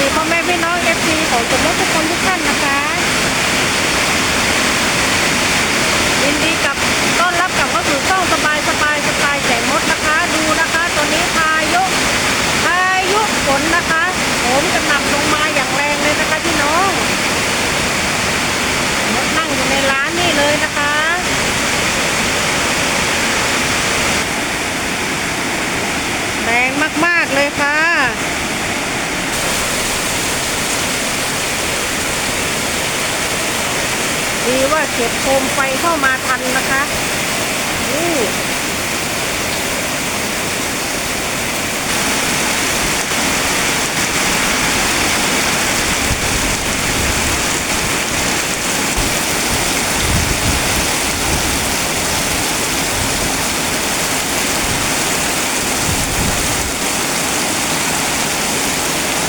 ดีพ่อแม่พี่น้องเอฟซีของสมมติทุกคนทุกท่านนะคะ ยินดีกับต้อนรับกลับเข้าสู่ช่องสบายสบายสบายแสงมดนะคะ ดูนะคะตอนนี้พายุพายุฝนนะคะโหมกระหน่ำลงมาอย่างแรงเลยนะคะพี่น้องมดนั่งอยู่ในร้านนี่เลยนะคะ แรงมาก ๆ เลยค่ะ ดีว่าเก็บโคมไฟเข้ามาทันนะคะอู้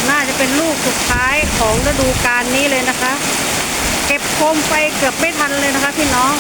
น่าจะเป็นลูกสุดท้ายของฤดูกาลนี้เลยนะคะ บโคมไฟเกือบไม่ทันเลยนะคะพี่น้อง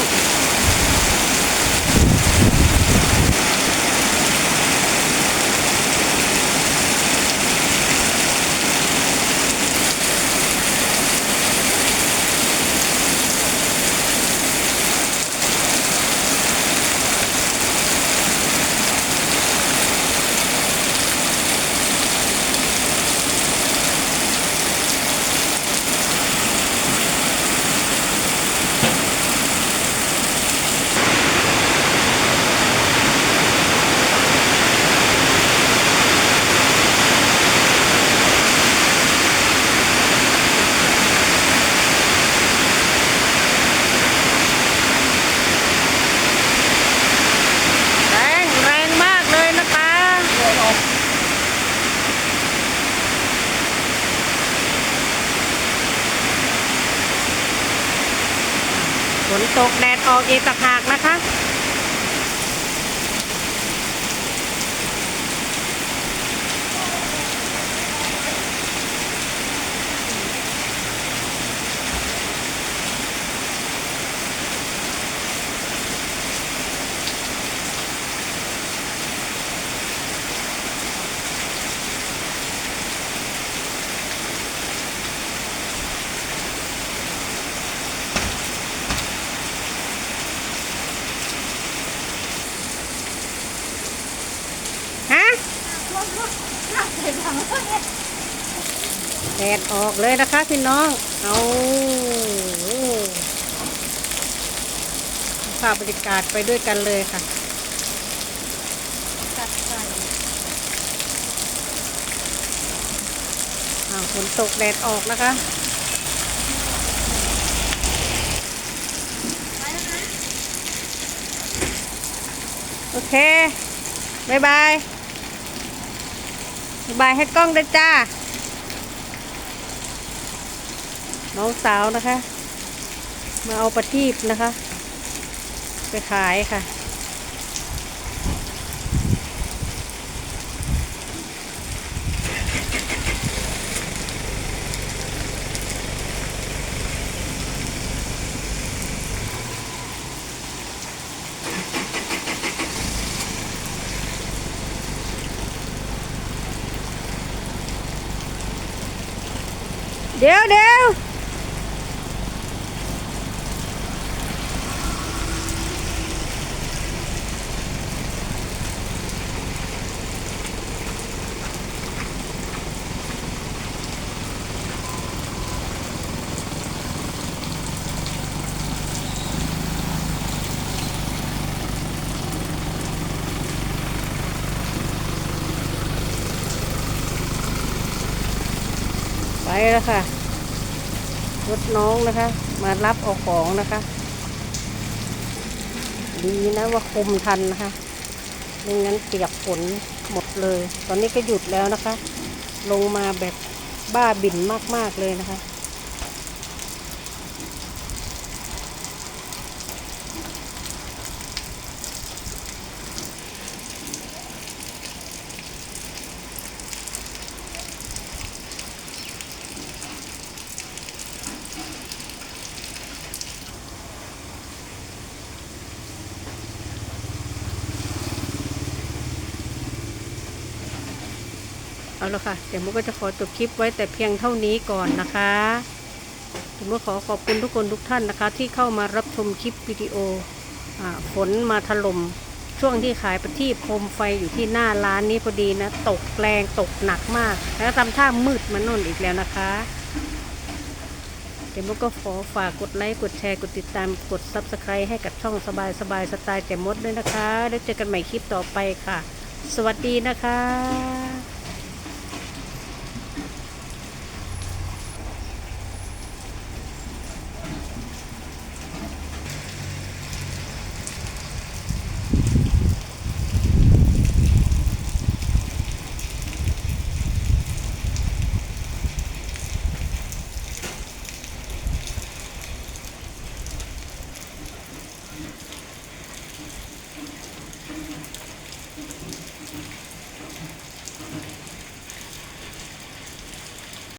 แรงแรงมากเลยนะคะ ฝ นตกแดดออกอีกตะหากนะคะ ฮะ แดดออกเลยนะคะพี่น้อง เอาภาพบรรยากาศไปด้วยกันเลยค่ะอ้าฝนตกแดดออกนะคะโอเค บ๊ายบาย บายให้กล้องด้วยจ้า น้องสาวนะคะ มาเอาประทีปนะคะ ไปขายค่ะ เดี๋ยวเดี๋ยวไปแล้วค่ะ รถน้องนะคะ มารับเอาของนะคะ ดีนะว่าคุมทันนะคะไม่งั้นเปียกฝนหมดเลย ตอนนี้ก็หยุดแล้วนะคะ ลงมาแบบบ้าบิ่นมากๆเลยนะคะ เอาละค่ะ เดี๋ยวมุกก็จะขอจบคลิปไว้แต่เพียงเท่านี้ก่อนนะคะเดี๋ยวมุกขอขอบคุณทุกคนทุกท่านนะคะ ที่เข้ามารับชมคลิปวิดีโออฝนมาถล่มช่วงที่ขายประทีปโคมไฟอยู่ที่หน้าร้านนี้พอดีนะ ตกแรงตกหนักมาก แล้วทำท่ามืดมาโน่นอีกแล้วนะคะ เดี๋ยวมุกก็ขอฝากกดไลค์กดแชร์กดติดตามกด Subscribe ให้กับช่องสบายสบายสไตล์แจ่มมดด้วยนะคะ แล้วเจอกันใหม่คลิปต่อไปค่ะ สวัสดีนะคะ